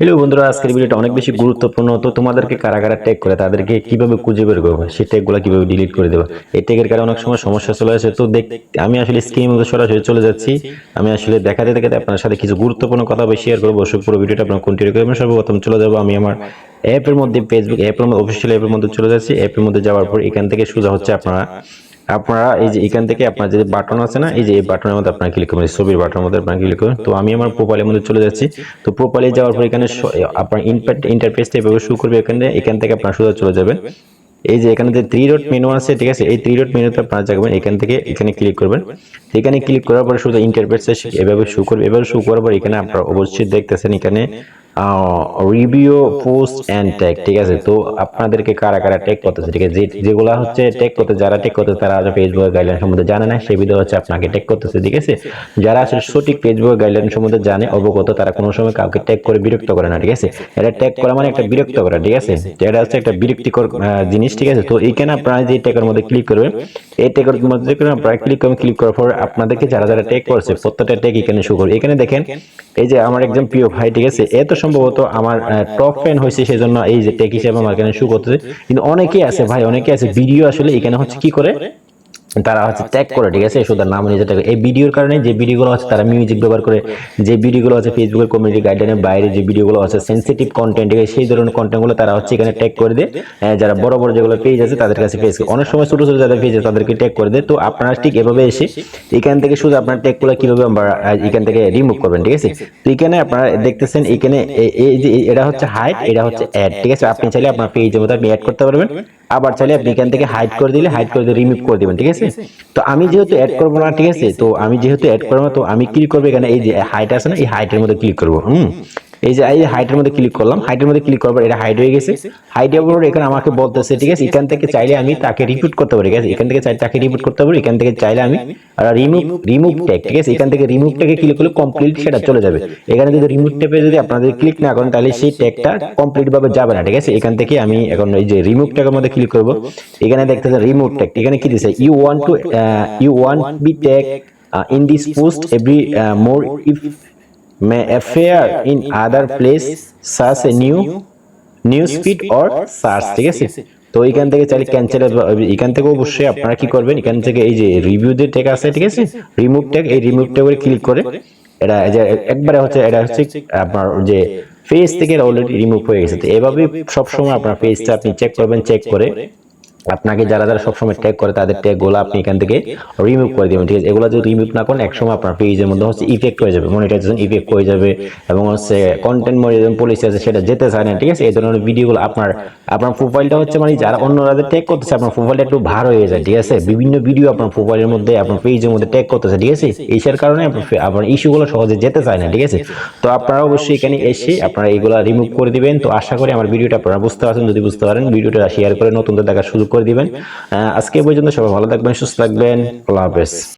Hello বন্ধুরা, আজকের ভিডিওটা অনেক বেশি গুরুত্বপূর্ণ। তো তোমাদেরকে কারা কারা ট্যাগ করে তাদেরকে কীভাবে খুঁজে বের করব, সেই ট্যাগগুলো কীভাবে ডিলিট করে দেবো? এই ট্যাগের কারণে অনেক সময় সমস্যা চলে আসে। তো দেখ, আমি আসলে মধ্যে সরাসরি চলে যাচ্ছি। আমি আসলে দেখাতে দেখাতে আপনার সাথে কিছু গুরুত্বপূর্ণ কথা শেয়ার করব। পুরো ভিডিওটা আপনার কন্টিনিউ করবেন সর্বপ্রথম চলে যাব। আমি আমার অ্যাপের মধ্যে ফেসবুক অ্যাপের মধ্যে অফিসিয়াল অ্যাপের মধ্যে চলে যাচ্ছি। অ্যাপের মধ্যে যাওয়ার পর এখান থেকে সোজা হচ্ছে আপনারা আপনারা এই যে এখান থেকে আপনার যে বাটন আছে না, এই যে এই বাটনের মধ্যে আপনারা ক্লিক করবেন, ছবির বাটনের মধ্যে আপনারা ক্লিক করবেন। তো আমি আমার প্রোফাইলের মধ্যে চলে যাচ্ছি। তো প্রোফাইলে যাওয়ার পর এখানে আপনার ইনপ্যাক্ট ইন্টারফেসটা এভাবে শুরু করবে এখানে, এখান থেকে আপনারা সোজা চলে যাবেন। এই যে এখানে যে থ্রি ডট মেনু আছে, ঠিক আছে, এই থ্রি ডট মেনুতে আপনারা যাবেন, এখান থেকে এখানে ক্লিক করবেন। এখানে ক্লিক করার পরে শুধু ইন্টারফেসে এভাবে শু করবে, এভাবে শু করার পর এখানে আপনারা অবশ্যই দেখতেছেন এখানে রিভিউ পোস্ট অ্যান্ড ট্যাগ ঠিক আছে? তো আপনাদেরকে কারা কারা ট্যাগ করতেছে ঠিক আছে? যেগুলো হচ্ছে ট্যাগ করতে যারা ট্যাগ করতে তারা হয়তো ফেসবুক গাইডলাইন সম্বন্ধে জানে না সেই ভিডিও হচ্ছে আপনাকে ট্যাগ করতেছে ঠিক আছে? যারা আসলে সঠিক ফেসবুক গাইডলাইন সম্বন্ধে জানে অবগত তারা কোনো সময় কাউকে ট্যাগ করে বিরক্ত করে না ঠিক আছে? এটা ট্যাগ করা মানে একটা বিরক্ত করা ঠিক আছে? এটা হচ্ছে একটা বিরক্তিকর জিনিস ঠিক আছে? তো এইখানে আপনারা যে ট্যাগের মধ্যে ক্লিক করবেন এই ট্যাগের মধ্যে আপনারা ক্লিক করবেন ক্লিক করার পর আপনাদেরকে যারা যারা ট্যাগ করছে প্রত্যেকটা ট্যাগ এখানে শুরু করবে। এখানে দেখেন এই যে আমার একজন প্রিয় ভাই ঠিক আছে? এত সম্ভবত আমার টপ ফ্যান হয়েছে সেজন্য এই যে টেক হিসেবে আমার এখানে শু করতেছে। কিন্তু অনেকেই আছে ভাই অনেকে আছে ভিডিও আসলে এখানে হচ্ছে কি করে? তারা হচ্ছে ট্যাগ করে ঠিক আছে? শুধু নাম নিজে করে। এই ভিডিওর কারণে যে ভিডিওগুলো আছে তারা মিউজিক ব্যবহার করে যে ভিডিওগুলো আছে ফেসবুকের কমিউনিটি গাইডলাইনের বাইরে যে ভিডিওগুলো আছে সেন্সিটিভ কন্টেন্ট ঠিক সেই ধরনের কন্টেন্টগুলো তারা হচ্ছে এখানে ট্যাগ করে দেয় যারা বড় বড় যেগুলো পেজ আছে তাদের কাছে পেজ অনেক সময় ছোটো ছোটো যাদের পেজ আছে তাদেরকে ট্যাগ করে দেয় তো আপনারা ঠিক এভাবে এসে এখান থেকে শুধু আপনার ট্যাগগুলো কীভাবে আমরা এখান থেকে রিমুভ করবেন ঠিক আছে? তো এখানে আপনারা দেখতেছেন এখানে এই যে এটা হচ্ছে হাইট এটা হচ্ছে অ্যাড ঠিক আছে? আপনি চাইলে আপনার পেজের মধ্যে আপনি অ্যাড করতে পারবেন। আবার চাইলে আপনি এখান থেকে হাইড করে দিলে হাইড করে দিয়ে রিমুভ করে দেবেন ঠিক আছে? তো আমি যেহেতু অ্যাড করব না ঠিক আছে? তো আমি যেহেতু অ্যাড করব না তো আমি ক্লিক করব এখানে এই যে হাইট আছে না? এই হাইটের মধ্যে ক্লিক করব। হুম। এই যে, এই হাইটের মধ্যে ক্লিক করলাম। হাইটের মধ্যে ক্লিক করবার এটা হাইড হয়ে গেছে। হাইড হওয়ার এখানে আমাকে বলতেছে, ঠিক আছে, এখান থেকে চাইলে আমি তাকে রিপিট করতে পারি। ঠিক আছে, এখান থেকে চাইলে তাকে রিপিট করতে পারি, এখান থেকে চাইলে আমি রিমুভ রিমুভ ট্যাগ ঠিক আছে? এখান থেকে রিমুভ ট্যাগে ক্লিক করলে কমপ্লিট সেটা চলে যাবে। এখানে যদি রিমুভ ট্যাবে যদি আপনাদের ক্লিক না করেন, তাহলে সেই ট্যাগটা কমপ্লিট ভাবে যাবে না, ঠিক আছে? এখান থেকে আমি এখন এই যে রিমুভ ট্যাগের মধ্যে ক্লিক করব। এখানে দেখতেছেন রিমুভ ট্যাগ এখানে কি দিছে? You want to you want be tag in this post every more if may appear in other place such a new news feed or search ঠিক আছে তো এখান থেকে চাইলে ক্যান্সেল এখান থেকে অবশ্যই আপনারা কি করবেন? এখান থেকে এই যে রিভিউ যে ট্যাগ আছে ঠিক আছে? রিমুভ ট্যাগ এই রিমুভ ট্যাগে ক্লিক করে এটা যে একবারে হচ্ছে এটা হচ্ছে আপনার যে ফেস থেকে অলরেডি রিমুভ হয়ে গেছে। তো এভাবে সবসময় আপনার ফেসটা আপনি চেক করবেন চেক করে আপনাকে যারা যারা সবসময় ট্যাগ করে তাদের ট্যাগগুলো আপনি এখান থেকে রিমুভ করে দিবেন, ঠিক আছে? এগুলো যদি রিমুভ না করেন, একসময় আপনার পেজের মধ্যে হচ্ছে ইফেক্ট হয়ে যাবে মনিটাইজেশন ইফেক্ট হয়ে যাবে এবং হচ্ছে কন্টেন্ট মনিটাইজেশন পলিসি আছে, সেটা যেতে চায় না, ঠিক আছে? এই ধরনের ভিডিওগুলো আপনার আপনার প্রোফাইলটা হচ্ছে মানে যারা অন্য যাদের ট্যাগ করতেছে, আপনার প্রোফাইলটা একটু ভার হয়ে যায়, ঠিক আছে? বিভিন্ন ভিডিও আপনার প্রোফাইলের মধ্যে, আপনার পেজের মধ্যে ট্যাগ করতেছে, ঠিক আছে? এইসের কারণে আপনার ইস্যুগুলো সহজে যেতে চায় না, ঠিক আছে? তো আপনারা অবশ্যই এখানে এসে আপনারা এইগুলো রিমুভ করে দিবেন। তো আশা করি আমার ভিডিওটা আপনারা বুঝতে পারছেন। যদি বুঝতে পারেন, ভিডিওটা শেয়ার করে নতুনদের দেখার সুযোগ করে দিবেন। আজকে পর্যন্ত সবাই ভালো থাকবেন, সুস্থ থাকবেন। আল্লাহ হাফেজ।